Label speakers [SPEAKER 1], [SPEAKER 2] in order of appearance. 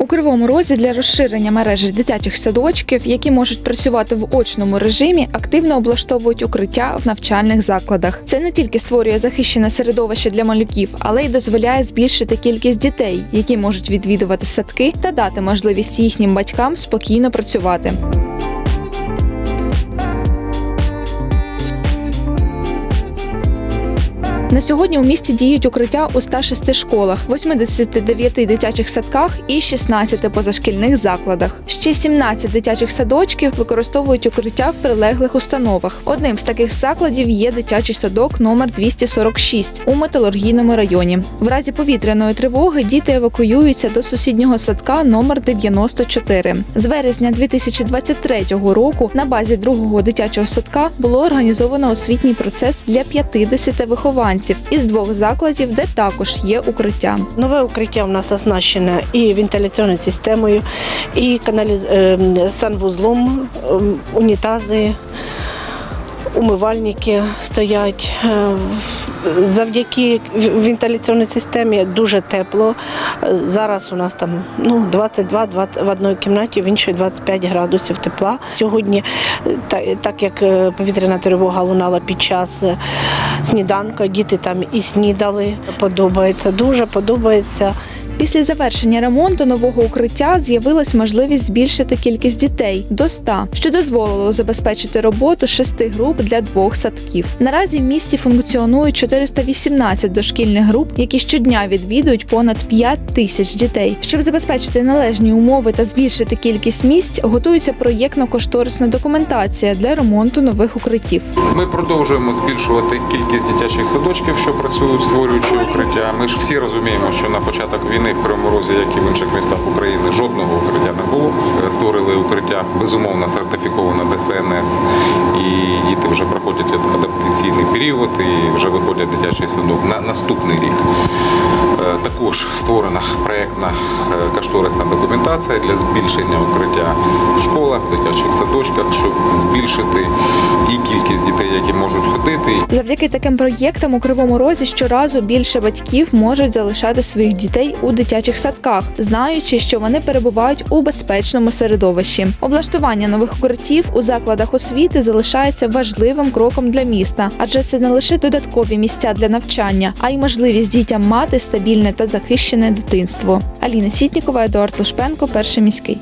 [SPEAKER 1] У Кривому Розі для розширення мережі дитячих садочків, які можуть працювати в очному режимі, активно облаштовують укриття в навчальних закладах. Це не тільки створює захищене середовище для малюків, але й дозволяє збільшити кількість дітей, які можуть відвідувати садки та дати можливість їхнім батькам спокійно працювати. На сьогодні у місті діють укриття у 106 школах, 89 дитячих садках і 16 позашкільних закладах. Ще 17 дитячих садочків використовують укриття в прилеглих установах. Одним з таких закладів є дитячий садок номер 246 у металургійному районі. В разі повітряної тривоги діти евакуюються до сусіднього садка номер 94. З вересня 2023 року на базі другого дитячого садка було організовано освітній процес для 50 вихованців із двох закладів, де також є укриття.
[SPEAKER 2] Нове укриття у нас оснащене і вентиляційною системою, і каналі... е, санвузлом, е, унітази, умивальники стоять. Е, Завдяки вентиляційній системі дуже тепло. Зараз у нас там ну, 22 20, в одній кімнаті, в іншій 25 градусів тепла. Сьогодні, так як е, повітряна тривога лунала під час е, сніданку, діти там і снідали. Подобається, дуже подобається.
[SPEAKER 1] Після завершення ремонту нового укриття з'явилась можливість збільшити кількість дітей до 100, що дозволило забезпечити роботу шести груп для двох садків. Наразі в місті функціонують 418 дошкільних груп, які щодня відвідують понад 5 тисяч дітей. Щоб забезпечити належні умови та збільшити кількість місць, готується проєктно-кошторисна документація для ремонту нових укриттів.
[SPEAKER 3] Ми продовжуємо збільшувати кількість дитячих садочків, що працюють, створюючи укриття. Ми ж всі розуміємо, що на початок війни в Кривому Розі, як і в інших містах України, жодного укриття не було. Е, Створили укриття безумовно сертифіковане ДСНС, і діти вже проходять адаптаційний період і вже виходять дитячий садок на наступний рік. Е, Також створена проєктна е, кошторисна документація для збільшення укриття в школах, дитячих садочках, щоб збільшити і кількість дітей, які можуть ходити,
[SPEAKER 1] Завдяки таким проєктам у Кривому Розі щоразу більше батьків можуть залишати своїх дітей у дитячих садках, знаючи, що вони перебувають у безпечному середовищі. Облаштування нових укриттів у закладах освіти залишається важливим кроком для міста, адже це не лише додаткові місця для навчання, а й можливість дітям мати стабільне та захищене дитинство. Аліна Сітнікова, Едуард Лушпенко, перший міський.